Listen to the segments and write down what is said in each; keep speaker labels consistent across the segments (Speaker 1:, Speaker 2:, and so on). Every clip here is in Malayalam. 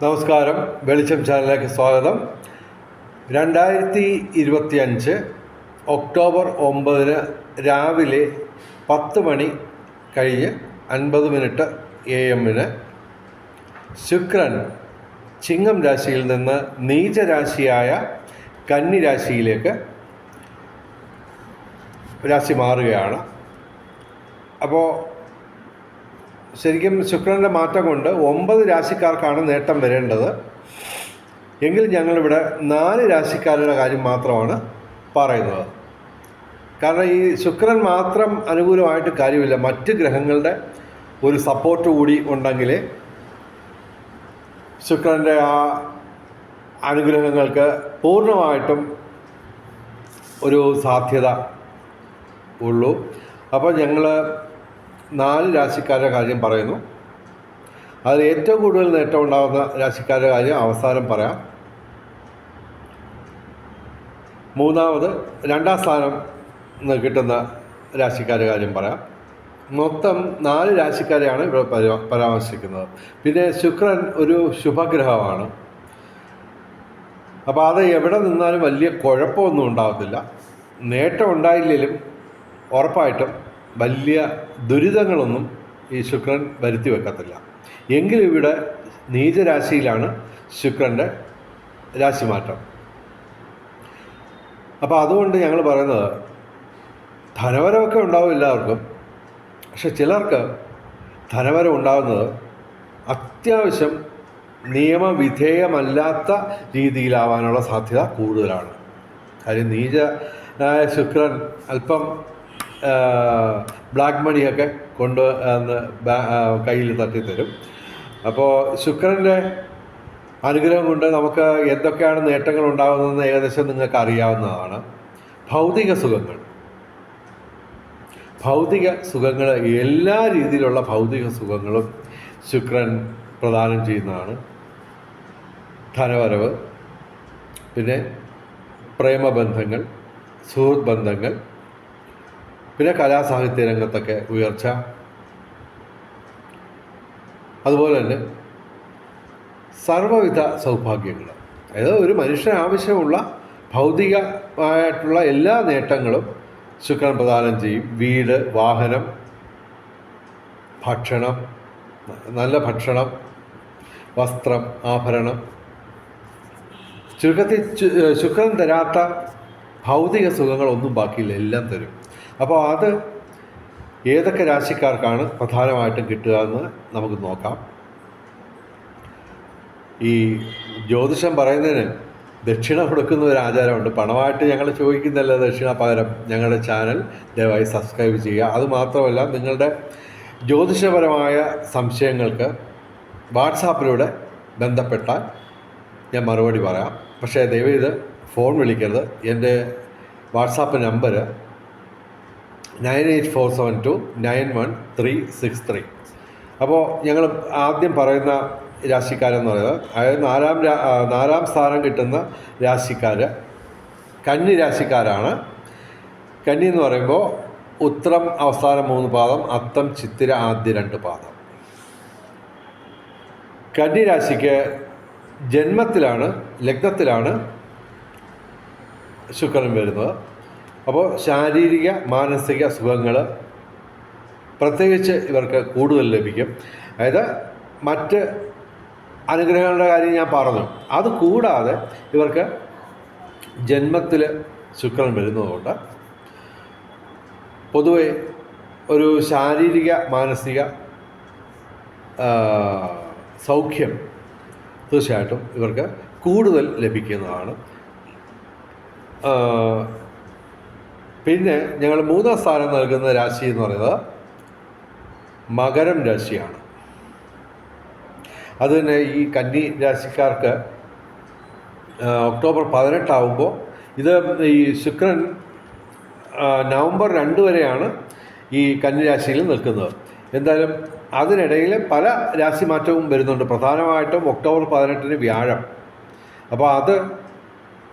Speaker 1: നമസ്കാരം. വെളിച്ചം ചാനലിലേക്ക് സ്വാഗതം. രണ്ടായിരത്തി ഇരുപത്തി അഞ്ച് ഒക്ടോബർ ഒമ്പതിന് രാവിലെ പത്ത് മണി കഴിഞ്ഞ് അൻപത് മിനിറ്റ് എ എമ്മിന് ശുക്രൻ ചിങ്ങം രാശിയിൽ നിന്ന് നീചരാശിയായ കന്നി രാശിയിലേക്ക് രാശി മാറുകയാണ്. അപ്പോൾ ശരിക്കും ശുക്രന്റെ മാറ്റം കൊണ്ട് ഒമ്പത് രാശിക്കാർക്കാണ് നേട്ടം വരേണ്ടത്. എങ്കിലും ഞങ്ങളിവിടെ നാല് രാശിക്കാരുടെ കാര്യം മാത്രമാണ് പറയുന്നത്. കാരണം ഈ ശുക്രൻ മാത്രം അനുകൂലമായിട്ട് കാര്യമില്ല. മറ്റ് ഗ്രഹങ്ങളുടെ ഒരു സപ്പോർട്ട് കൂടി ഉണ്ടെങ്കിൽ ശുക്രന്റെ ആ അനുഗ്രഹങ്ങൾക്ക് പൂർണമായിട്ടും ഒരു സാധ്യത ഉള്ളൂ. അപ്പോൾ ഞങ്ങൾ നാല് രാശിക്കാരുടെ കാര്യം പറയുന്നു. അതിൽ ഏറ്റവും കൂടുതൽ നേട്ടം ഉണ്ടാകുന്ന രാശിക്കാരുടെ കാര്യം അവസാനം പറയാം. മൂന്നാമത് രണ്ടാം സ്ഥാനം കിട്ടുന്ന രാശിക്കാരുടെ കാര്യം പറയാം. മൊത്തം നാല് രാശിക്കാരെയാണ് ഇവിടെ പരാമർശിക്കുന്നത്. പിന്നെ ശുക്രൻ ഒരു ശുഭഗ്രഹമാണ്. അപ്പോൾ അത് എവിടെ നിന്നാലും വലിയ കുഴപ്പമൊന്നും ഉണ്ടാകത്തില്ല നേട്ടം ഉണ്ടായില്ലെങ്കിലും ഉറപ്പായിട്ടും വലിയ ദുരിതങ്ങളൊന്നും ഈ ശുക്രൻ വരുത്തി വെക്കത്തില്ല. എങ്കിലും ഇവിടെ നീചരാശിയിലാണ് ശുക്രന്റെ രാശിമാറ്റം. അപ്പോൾ അതുകൊണ്ട് ഞങ്ങൾ പറയുന്നത് ധനവരമൊക്കെ ഉണ്ടാവും എല്ലാവർക്കും. പക്ഷെ ചിലർക്ക് ധനവരം ഉണ്ടാകുന്നത് അത്യാവശ്യം നിയമവിധേയമല്ലാത്ത രീതിയിലാവാനുള്ള സാധ്യത കൂടുതലാണ്. കാര്യം നീച ശുക്രൻ അല്പം ബ്ലാക്ക് മണിയൊക്കെ കൊണ്ട് കയ്യിൽ തട്ടിത്തരും. അപ്പോൾ ശുക്രന്റെ അനുഗ്രഹം കൊണ്ട് നമുക്ക് എന്തൊക്കെയാണ് നേട്ടങ്ങൾ ഉണ്ടാകുന്നതെന്ന് ഏകദേശം നിങ്ങൾക്ക് അറിയാവുന്നതാണ് ഭൗതിക സുഖങ്ങൾ. ഭൗതിക സുഖങ്ങൾ എല്ലാ രീതിയിലുള്ള ഭൗതിക സുഖങ്ങളും ശുക്രൻ പ്രദാനം ചെയ്യുന്നതാണ്. ധനവരവ് പിന്നെ പ്രേമബന്ധങ്ങൾ സുഹൃത്ത് ബന്ധങ്ങൾ പിന്നെ കലാസാഹിത്യ രംഗത്തൊക്കെ ഉയർച്ച. അതുപോലെ തന്നെ സർവവിധ സൗഭാഗ്യങ്ങൾ അതായത് ഒരു മനുഷ്യന് ആവശ്യമുള്ള ഭൗതികമായിട്ടുള്ള എല്ലാ നേട്ടങ്ങളും ശുക്രൻ പ്രദാനം ചെയ്യും. വീട് വാഹനം ഭക്ഷണം നല്ല ഭക്ഷണം വസ്ത്രം ആഭരണം. ചുരുക്കത്തിൽ ശുക്രൻ തരാത്ത ഭൗതിക സുഖങ്ങളൊന്നും ബാക്കിയില്ല. എല്ലാം തരും. അപ്പോൾ അത് ഏതൊക്കെ രാശിക്കാർക്കാണ് പ്രധാനമായിട്ടും കിട്ടുക എന്ന് നമുക്ക് നോക്കാം. ഈ ജ്യോതിഷം പറയുന്നതിന് ദക്ഷിണ കൊടുക്കുന്ന ഒരു ആചാരമുണ്ട്. പണമായിട്ട് ഞങ്ങൾ ചോദിക്കുന്നില്ല ദക്ഷിണ പകരം. ഞങ്ങളുടെ ചാനൽ ദയവായി സബ്സ്ക്രൈബ് ചെയ്യുക. അതുമാത്രമല്ല നിങ്ങളുടെ ജ്യോതിഷപരമായ സംശയങ്ങൾക്ക് വാട്സാപ്പിലൂടെ ബന്ധപ്പെട്ടാൽ ഞാൻ മറുപടി പറയാം. പക്ഷേ ദയവ് ഫോൺ വിളിക്കരുത്. എന്റെ WhatsApp number nine eight four seven two nine one three six three. അപ്പോൾ ഞങ്ങൾ ആദ്യം പറയുന്ന രാശിക്കാരെന്ന് പറയുന്നത് അതായത് നാലാം നാലാം സ്ഥാനം കിട്ടുന്ന രാശിക്കാർ കന്നി രാശിക്കാരാണ്. കന്നി എന്ന് പറയുമ്പോൾ ഉത്രം അവസാനം മൂന്ന് പാദം അത്തം ചിത്തിര ആദ്യ രണ്ട് പാദം. കന്നി രാശിക്ക് ജന്മത്തിലാണ് ലഗ്നത്തിലാണ് ശുക്രൻ വരുന്നത്. അപ്പോൾ ശാരീരിക മാനസിക സുഖങ്ങൾ പ്രത്യേകിച്ച് ഇവർക്ക് കൂടുതൽ ലഭിക്കും. അതായത് മറ്റ് അനുഗ്രഹങ്ങളുടെ കാര്യം ഞാൻ പറഞ്ഞു. അത് കൂടാതെ ഇവർക്ക് ജന്മത്തിൽ ശുക്രൻ വരുന്നതുകൊണ്ട് പൊതുവെ ഒരു ശാരീരിക മാനസിക സൗഖ്യം തീർച്ചയായിട്ടും ഇവർക്ക് കൂടുതൽ ലഭിക്കുന്നതാണ്. പിന്നെ ഞങ്ങൾ മൂന്നാം സ്ഥാനം നൽകുന്ന രാശി എന്ന് പറയുന്നത് മകരം രാശിയാണ്. അത് തന്നെ ഈ കന്നി രാശിക്കാർക്ക് ഒക്ടോബർ പതിനെട്ടാവുമ്പോൾ ഇത് ഈ ശുക്രൻ നവംബർ രണ്ട് വരെയാണ് ഈ കന്നി രാശിയിൽ നിൽക്കുന്നത്. എന്തായാലും അതിനിടയിൽ പല രാശി മാറ്റവും വരുന്നുണ്ട്. പ്രധാനമായിട്ടും ഒക്ടോബർ പതിനെട്ടിന് വ്യാഴം. അപ്പോൾ അത്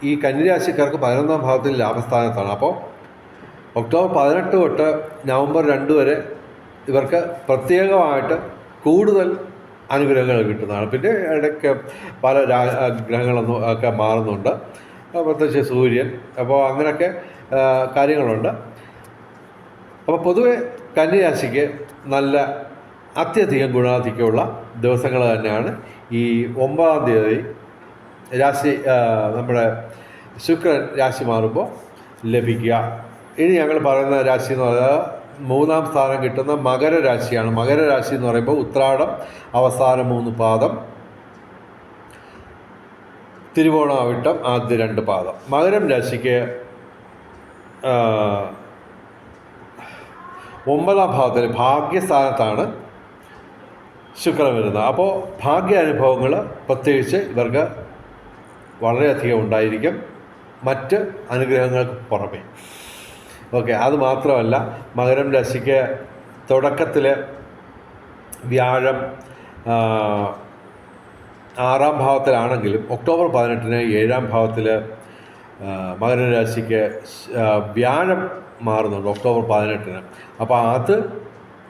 Speaker 1: ഈ കന്നിരാശിക്കാർക്ക് പതിനൊന്നാം ഭാഗത്തിൽ ലാഭസ്ഥാനത്താണ്. അപ്പോൾ ഒക്ടോബർ പതിനെട്ട് തൊട്ട് നവംബർ രണ്ട് വരെ ഇവർക്ക് പ്രത്യേകമായിട്ട് കൂടുതൽ അനുഗ്രഹങ്ങൾ കിട്ടുന്നതാണ്. പിന്നെ ഇടയ്ക്ക് പല ഗ്രഹങ്ങളൊന്നും ഒക്കെ മാറുന്നുണ്ട്. പ്രത്യേകിച്ച് സൂര്യൻ അപ്പോൾ അങ്ങനെയൊക്കെ കാര്യങ്ങളുണ്ട്. അപ്പോൾ പൊതുവെ കന്യരാശിക്ക് നല്ല അത്യധികം ഗുണാധിക്യമുള്ള ദിവസങ്ങൾ തന്നെയാണ് ഈ ഒമ്പതാം തീയതി രാശി നമ്മുടെ ശുക്രൻ രാശി മാറുമ്പോൾ ലഭിക്കുക. ഇനി ഞങ്ങൾ പറയുന്ന രാശി എന്ന് പറയുന്നത് മൂന്നാം സ്ഥാനം കിട്ടുന്ന മകരരാശിയാണ് മകരരാശി എന്ന് പറയുമ്പോൾ ഉത്രാടം അവസാന മൂന്ന് പാദം തിരുവോണം അവിട്ടം ആദ്യ രണ്ട് പാദം. മകരം രാശിക്ക് ഒമ്പതാം ഭാവത്തിൽ ഭാഗ്യസ്ഥാനത്താണ് ശുക്രൻ വരുന്നത്. അപ്പോൾ ഭാഗ്യ അനുഭവങ്ങൾ പ്രത്യേകിച്ച് ഇവർക്ക് വളരെയധികം ഉണ്ടായിരിക്കും. മറ്റ് അനുഗ്രഹങ്ങൾക്ക് പുറമെ. ഓക്കെ അത് മാത്രമല്ല മകരം രാശിക്ക് തുടക്കത്തിൽ വ്യാഴം ആറാം ഭാവത്തിലാണെങ്കിലും ഒക്ടോബർ പതിനെട്ടിന് ഏഴാം ഭാവത്തിൽ മകരരാശിക്ക് വ്യാഴം മാറുന്നുണ്ട് ഒക്ടോബർ പതിനെട്ടിന്. അപ്പോൾ അത്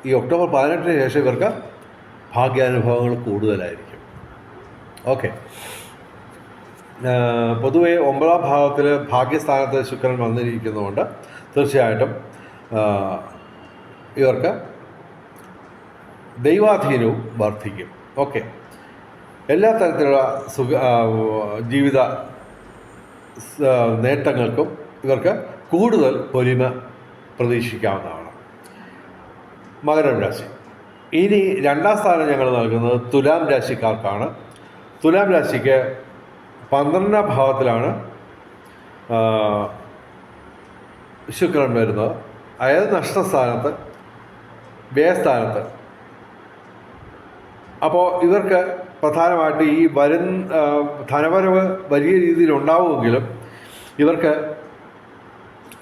Speaker 1: ഈ ഒക്ടോബർ പതിനെട്ടിന് ശേഷം ഇവർക്ക് ഭാഗ്യാനുഭവങ്ങൾ കൂടുതലായിരിക്കും. ഓക്കെ. പൊതുവേ ഒമ്പതാം ഭാവത്തിൽ ഭാഗ്യസ്ഥാനത്ത് ശുക്രൻ വന്നിരിക്കുന്നതുകൊണ്ട് തീർച്ചയായിട്ടും ഇവർക്ക് ദൈവാധീനവും വർദ്ധിക്കും. ഓക്കെ. എല്ലാ തരത്തിലുള്ള സുഖ ജീവിത നേട്ടങ്ങൾക്കും ഇവർക്ക് കൂടുതൽ പൊലിമ പ്രതീക്ഷിക്കാവുന്നതാണ്. മകരം രാശി. ഇനി രണ്ടാം സ്ഥാനം ഞങ്ങൾ നൽകുന്നത് തുലാം രാശിക്കാർക്കാണ്. തുലാം രാശിക്ക് പന്ത്രണ്ടാം ഭാവത്തിലാണ് ശുക്രൻ വരുന്നത് അതായത് നഷ്ടസ്ഥാനത്ത് വ്യയസ്ഥാനത്ത് അപ്പോൾ ഇവർക്ക് പ്രധാനമായിട്ട് ഈ വരുന്ന ധനവരവ് വലിയ രീതിയിൽ ഉണ്ടാവുമെങ്കിലും ഇവർക്ക്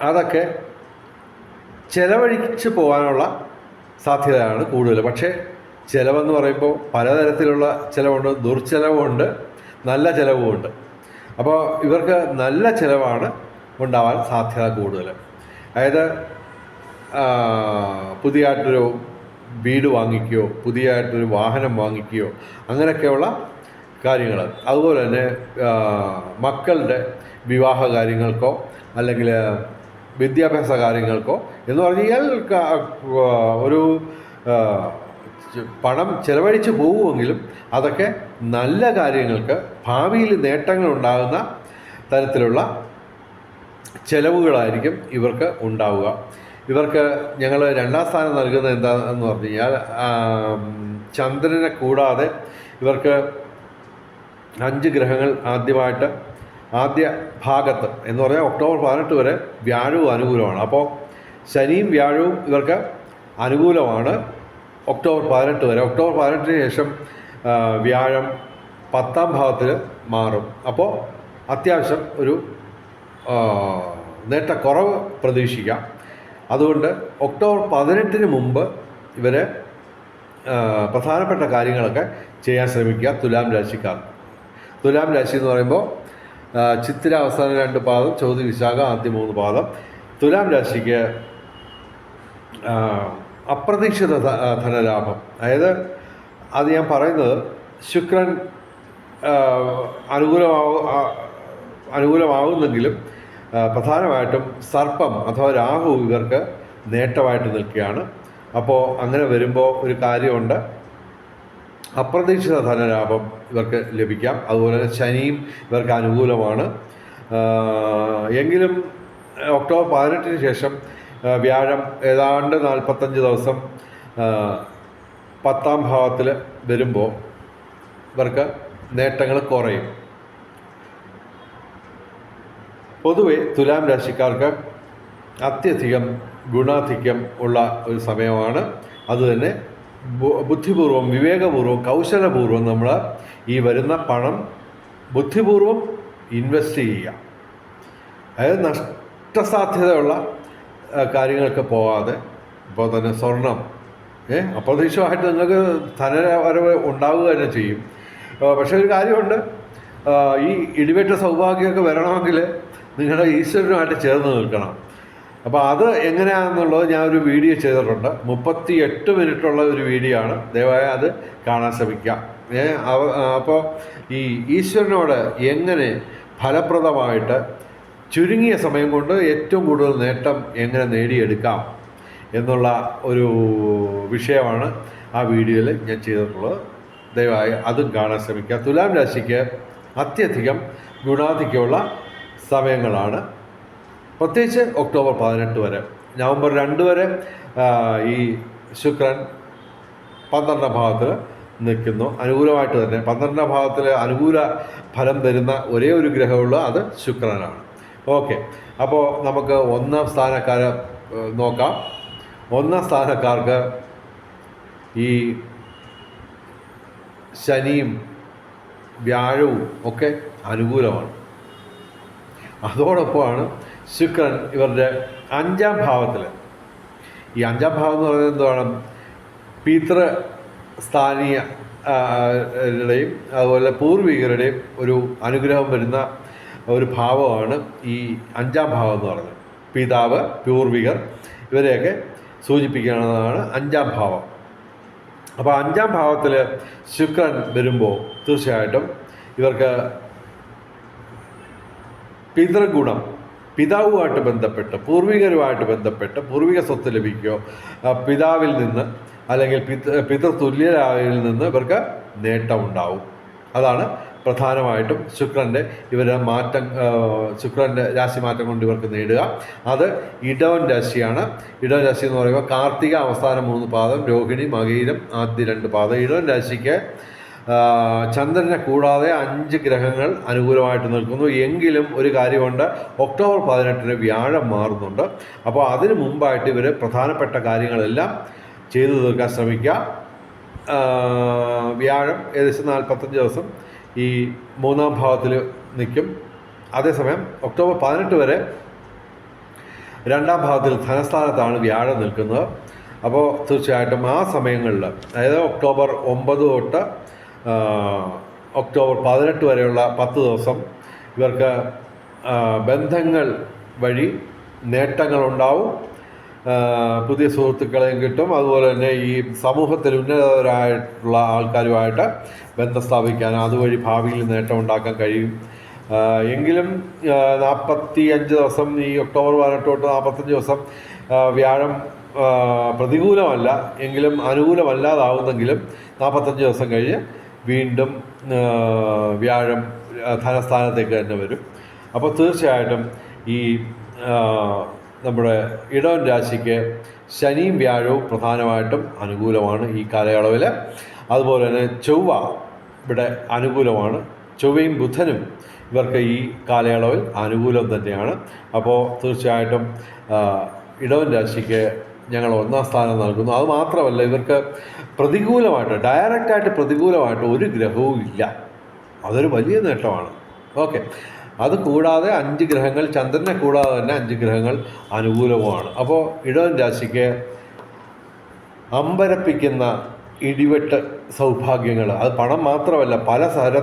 Speaker 1: അതൊക്കെ ചെലവഴിച്ച് പോകാനുള്ള സാധ്യതയാണ് കൂടുതൽ. പക്ഷേ ചിലവെന്ന് പറയുമ്പോൾ പലതരത്തിലുള്ള ചിലവുണ്ട്. ദുർച്ചിലവുമുണ്ട് നല്ല ചിലവുമുണ്ട്. അപ്പോൾ ഇവർക്ക് നല്ല ചിലവാണ് ഉണ്ടാവാൻ സാധ്യത കൂടുതൽ. അതായത് പുതിയായിട്ടൊരു വീട് വാങ്ങിക്കുകയോ പുതിയതായിട്ടൊരു വാഹനം വാങ്ങിക്കുകയോ അങ്ങനെയൊക്കെയുള്ള കാര്യങ്ങൾ. അതുപോലെ തന്നെ മക്കളുടെ വിവാഹ കാര്യങ്ങൾക്കോ അല്ലെങ്കിൽ വിദ്യാഭ്യാസ കാര്യങ്ങൾക്കോ എന്ന് പറഞ്ഞാൽ ഒരു പണം ചിലവഴിച്ച് പോകുമെങ്കിലും അതൊക്കെ നല്ല കാര്യങ്ങൾക്ക് ഭാവിയിൽ നേട്ടങ്ങൾ ഉണ്ടാകുന്ന തരത്തിലുള്ള ചെലവുകളായിരിക്കും ഇവർക്ക് ഉണ്ടാവുക. ഇവർക്ക് ഞങ്ങൾ രണ്ടാം സ്ഥാനം നൽകുന്നത് എന്താണെന്ന് പറഞ്ഞു കഴിഞ്ഞാൽ ചന്ദ്രനെ കൂടാതെ ഇവർക്ക് അഞ്ച് ഗ്രഹങ്ങൾ ആദ്യമായിട്ട് ആദ്യ ഭാഗത്ത് എന്ന് പറഞ്ഞാൽ ഒക്ടോബർ പതിനെട്ട് വരെ വ്യാഴവും അനുകൂലമാണ്. അപ്പോൾ ശനിയും വ്യാഴവും ഇവർക്ക് അനുകൂലമാണ് ഒക്ടോബർ പതിനെട്ട് വരെ. ഒക്ടോബർ പതിനെട്ടിന് ശേഷം വ്യാഴം പത്താം ഭാവത്തിൽ മാറും. അപ്പോൾ അത്യാവശ്യം ഒരു നേട്ടക്കുറവ് പ്രതീക്ഷിക്കാം. അതുകൊണ്ട് ഒക്ടോബർ പതിനെട്ടിന് മുമ്പ് ഇവർ പ്രധാനപ്പെട്ട കാര്യങ്ങളൊക്കെ ചെയ്യാൻ ശ്രമിക്കുക തുലാം രാശിക്കാർ തുലാം രാശി എന്ന് പറയുമ്പോൾ ചിത്തിര അവസാന രണ്ട് പാദം ചോദ്യ വിശാഖ ആദ്യ മൂന്ന് പാദം. തുലാം രാശിക്ക് അപ്രതീക്ഷിത ധനലാഭം. അതായത് അത് ഞാൻ പറയുന്നത് ശുക്രൻ ആ, ആ, പ്രധാനമായിട്ടും സർപ്പം അഥവാ രാഹു ഇവർക്ക് നേട്ടമായിട്ട് നിൽക്കുകയാണ്. അപ്പോൾ അങ്ങനെ വരുമ്പോൾ ഒരു കാര്യമുണ്ട്. അപ്രതീക്ഷിത ധനലാഭം ഇവർക്ക് ലഭിക്കാം. അതുപോലെ തന്നെ ശനിയും ഇവർക്ക് അനുകൂലമാണ്. എങ്കിലും ഒക്ടോബർ പതിനെട്ടിന് ശേഷം വ്യാഴം ഏതാണ്ട് നാൽപ്പത്തഞ്ച് ദിവസം പത്താം ഭാവത്തിൽ വരുമ്പോൾ ഇവർക്ക് നേട്ടങ്ങൾ കുറയും. പൊതുവെ തുലാം രാശിക്കാർക്ക് അത്യധികം ഗുണാധിക്യം ഉള്ള ഒരു സമയമാണ്. അതുതന്നെ ബുദ്ധിപൂർവം വിവേകപൂർവം കൗശലപൂർവം നമ്മൾ ഈ വരുന്ന പണം ബുദ്ധിപൂർവം ഇൻവെസ്റ്റ് ചെയ്യുക. അതായത് നഷ്ടസാധ്യതയുള്ള കാര്യങ്ങൾക്ക് പോകാതെ ഇപ്പോൾ തന്നെ സ്വർണം ഏ അപ്രതീക്ഷിതമായിട്ട് നിങ്ങൾക്ക് ധനവരവ് ഉണ്ടാവുക തന്നെ ചെയ്യും. പക്ഷേ ഒരു കാര്യമുണ്ട്. ഈ ഇടിവേറ്റ സൗഭാഗ്യമൊക്കെ വരണമെങ്കിൽ നിങ്ങളുടെ ഈശ്വരനുമായിട്ട് ചേർന്ന് നിൽക്കണം. അപ്പോൾ അത് എങ്ങനെയാണെന്നുള്ളത് ഞാൻ ഒരു വീഡിയോ ചെയ്തിട്ടുണ്ട്. മുപ്പത്തി എട്ട് മിനിറ്റുള്ള ഒരു വീഡിയോ ആണ്. ദയവായി അത് കാണാൻ ശ്രമിക്കാം ഏ അപ്പോൾ ഈ ഈശ്വരനോട് എങ്ങനെ ഫലപ്രദമായിട്ട് ചുരുങ്ങിയ സമയം കൊണ്ട് ഏറ്റവും കൂടുതൽ നേട്ടം എങ്ങനെ നേടിയെടുക്കാം എന്നുള്ള ഒരു വിഷയമാണ് ആ വീഡിയോയിൽ ഞാൻ ചെയ്തിട്ടുള്ളത്. ദയവായി അതും കാണാൻ ശ്രമിക്കുക. തുലാം രാശിക്ക് അത്യധികം ഗുണാധിക്യമുള്ള സമയങ്ങളാണ്. പ്രത്യേകിച്ച് ഒക്ടോബർ പതിനെട്ട് വരെ. നവംബർ രണ്ട് വരെ ഈ ശുക്രൻ പന്ത്രണ്ടാം ഭാവത്തിൽ നിൽക്കുന്നു. അനുകൂലമായിട്ട് തന്നെ പന്ത്രണ്ടാം ഭാവത്തിൽ അനുകൂല ഫലം തരുന്ന ഒരേ ഒരു ഗ്രഹമുള്ള അത് ശുക്രനാണ്. ഓക്കെ. അപ്പോൾ നമുക്ക് ഒന്നാം സ്ഥാനക്കാരെ നോക്കാം. ഒന്നാം സ്ഥാനക്കാർക്ക് ഈ ശനിയും വ്യാഴവും ഒക്കെ അനുകൂലമാണ്. അതോടൊപ്പമാണ് ശുക്രൻ ഇവരുടെ അഞ്ചാം ഭാവത്തിൽ ഈ അഞ്ചാം ഭാവം എന്ന് പറയുന്നത് എന്താണ് പിതൃ സ്ഥാനീയ ആ, രുടെയും അതുപോലെ പൂർവികരുടെയും ഒരു അനുഗ്രഹം വരുന്ന ഒരു ഭാവമാണ് ഈ അഞ്ചാം ഭാവം എന്ന് പറയുന്നത്. പിതാവ് പൂർവികർ ഇവരെയൊക്കെ സൂചിപ്പിക്കുന്നതാണ് അഞ്ചാം ഭാവം. അപ്പോൾ അഞ്ചാം ഭാവത്തിൽ ശുക്രൻ വരുമ്പോൾ തീർച്ചയായിട്ടും ഇവർക്ക് പിതൃഗുണം പിതാവുമായിട്ട് ബന്ധപ്പെട്ട് പൂർവികരുമായിട്ട് ബന്ധപ്പെട്ട് പൂർവിക സ്വത്ത് ലഭിക്കുകയോ പിതാവിൽ നിന്ന് അല്ലെങ്കിൽ പിത പിതൃതുല്യരായതിൽ നിന്ന് ഇവർക്ക് നേട്ടമുണ്ടാവും അതാണ് പ്രധാനമായിട്ടും ശുക്രന്റെ ഇവരുടെ മാറ്റം ശുക്രന്റെ രാശി മാറ്റം കൊണ്ട് ഇവർക്ക് നേടുക. അത് ഇടവൻ രാശിയാണ്. ഇടവൻ രാശി എന്ന് പറയുമ്പോൾ കാർത്തിക അവസാന മൂന്ന് പാദം രോഹിണി മകയിലും ആദ്യ രണ്ട് പാദം. ഇടവൻ രാശിക്ക് ചന്ദ്രനെ കൂടാതെ അഞ്ച് ഗ്രഹങ്ങൾ അനുകൂലമായിട്ട് നിൽക്കുന്നു. എങ്കിലും ഒരു കാര്യമുണ്ട് ഒക്ടോബർ പതിനെട്ടിന് വ്യാഴം മാറുന്നുണ്ട്. അപ്പോൾ അതിന് മുമ്പായിട്ട് ഇവർ പ്രധാനപ്പെട്ട കാര്യങ്ങളെല്ലാം ചെയ്തു തീർക്കാൻ ശ്രമിക്കുക. വ്യാഴം ഏകദേശം നാൽപ്പത്തഞ്ച് ദിവസം ഈ മൂന്നാം ഭാവത്തിൽ നിൽക്കും. അതേസമയം ഒക്ടോബർ പതിനെട്ട് വരെ രണ്ടാം ഭാഗത്തിൽ ധനസ്ഥാനത്താണ് വ്യാഴം നിൽക്കുന്നത്. അപ്പോൾ തീർച്ചയായിട്ടും ആ സമയങ്ങളിൽ അതായത് ഒക്ടോബർ ഒമ്പത് തൊട്ട് ഒക്ടോബർ പതിനെട്ട് വരെയുള്ള പത്ത് ദിവസം ഇവർക്ക് ബന്ധങ്ങൾ വഴി നേട്ടങ്ങളുണ്ടാവും. പുതിയ സുഹൃത്തുക്കളെയും കിട്ടും. അതുപോലെ തന്നെ ഈ സമൂഹത്തിൽ ഉന്നതരായിട്ടുള്ള ആൾക്കാരുമായിട്ട് ബന്ധം സ്ഥാപിക്കാൻ അതുവഴി ഭാവിയിൽ നേട്ടം ഉണ്ടാക്കാൻ കഴിയും. എങ്കിലും നാൽപ്പത്തി അഞ്ച് ദിവസം ഈ ഒക്ടോബർ പതിനെട്ട് തൊട്ട് നാൽപ്പത്തഞ്ച് ദിവസം വ്യാഴം പ്രതികൂലമല്ല. എങ്കിലും അനുകൂലമല്ലാതാവുന്നെങ്കിലും നാൽപ്പത്തഞ്ച് ദിവസം കഴിഞ്ഞ് വീണ്ടും വ്യാഴം ധനസ്ഥാനത്തേക്ക് തന്നെ വരും. അപ്പോൾ തീർച്ചയായിട്ടും ഈ നമ്മുടെ ഇടവൻ രാശിക്ക് ശനിയും വ്യാഴവും പ്രധാനമായിട്ടും അനുകൂലമാണ് ഈ കാലയളവിൽ അതുപോലെ തന്നെ ചൊവ്വ ഇവിടെ അനുകൂലമാണ്. ചൊവ്വയും ബുധനും ഇവർക്ക് ഈ കാലയളവിൽ അനുകൂലം തന്നെയാണ്. അപ്പോൾ തീർച്ചയായിട്ടും ഇടവൻ രാശിക്ക് ഞങ്ങൾ ഒന്നാം സ്ഥാനം നൽകുന്നു. അത് മാത്രമല്ല ഇവർക്ക് പ്രതികൂലമായിട്ട് ഡയറക്റ്റായിട്ട് പ്രതികൂലമായിട്ട് ഒരു ഗ്രഹവും ഇല്ല. അതൊരു വലിയ നേട്ടമാണ്. ഓക്കെ അത് കൂടാതെ അഞ്ച് ഗ്രഹങ്ങൾ ചന്ദ്രനെ കൂടാതെ തന്നെ അഞ്ച് ഗ്രഹങ്ങൾ അനുകൂലവുമാണ്. അപ്പോൾ ഇടവൻ രാശിക്ക് അമ്പരപ്പിക്കുന്ന ഇടിവെട്ട് സൗഭാഗ്യങ്ങൾ അത് പണം മാത്രമല്ല പല തര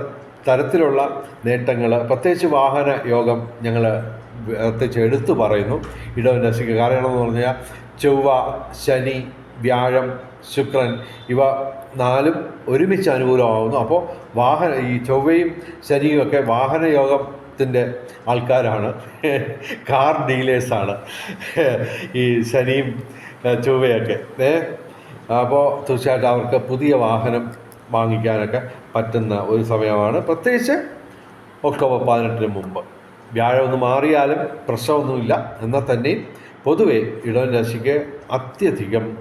Speaker 1: തരത്തിലുള്ള നേട്ടങ്ങൾ പ്രത്യേകിച്ച് വാഹന യോഗം ഞങ്ങൾ പ്രത്യേകിച്ച് എടുത്തു പറയുന്നു. ഇടവൻ രാശിക്ക് കാരണം എന്ന് പറഞ്ഞാൽ ചൊവ്വ ശനി വ്യാഴം ശുക്രൻ ഇവ നാലും ഒരുമിച്ച് അനുകൂലമാകുന്നു അപ്പോൾ വാഹന ഈ ചൊവ്വയും ശനിയും ഒക്കെ വാഹന യോഗത്തിന്റെ ആൾക്കാരാണ്. കാർ ഡീലേഴ്സാണ്. ഈ ശനിയും ചൊവ്വയൊക്കെ. ഏ? അപ്പോൾ തീർച്ചയായിട്ടും അവർക്ക് പുതിയ വാഹനം വാങ്ങിക്കാനൊക്കെ പറ്റുന്ന ഒരു സമയമാണ്. പ്രത്യേകിച്ച് ഒക്ടോബർ പതിനെട്ടിന് മുമ്പ്. വ്യാഴം ഒന്ന് മാറിയാലും പ്രശ്നമൊന്നുമില്ല. എന്നാൽ തന്നെയും പൊതുവെ ഇടവൻ രാശിക്ക് അത്യധികം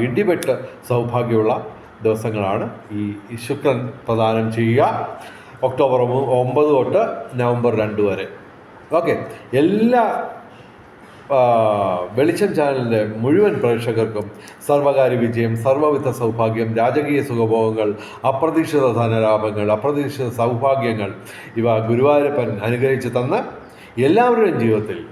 Speaker 1: ഇടിപെട്ട് സൗഭാഗ്യമുള്ള ദിവസങ്ങളാണ് ഈ ശുക്രൻ പ്രദാനം ചെയ്യുക. ഒക്ടോബർ ഒമ്പ- ഒമ്പത് തൊട്ട് നവംബർ രണ്ട് വരെ. ഓക്കെ. എല്ലാ വെളിച്ചം ചാനലിന്റെ മുഴുവൻ പ്രേക്ഷകർക്കും സർവകാര്യ വിജയം സർവവിധ സൗഭാഗ്യം രാജകീയ സുഖഭോഗങ്ങൾ അപ്രതീക്ഷിത ധനലാഭങ്ങൾ അപ്രതീക്ഷിത സൗഭാഗ്യങ്ങൾ ഇവ ഗുരുവായൂരപ്പൻ അനുഗ്രഹിച്ച് തന്ന് എല്ലാവരുടെയും ജീവിതത്തിൽ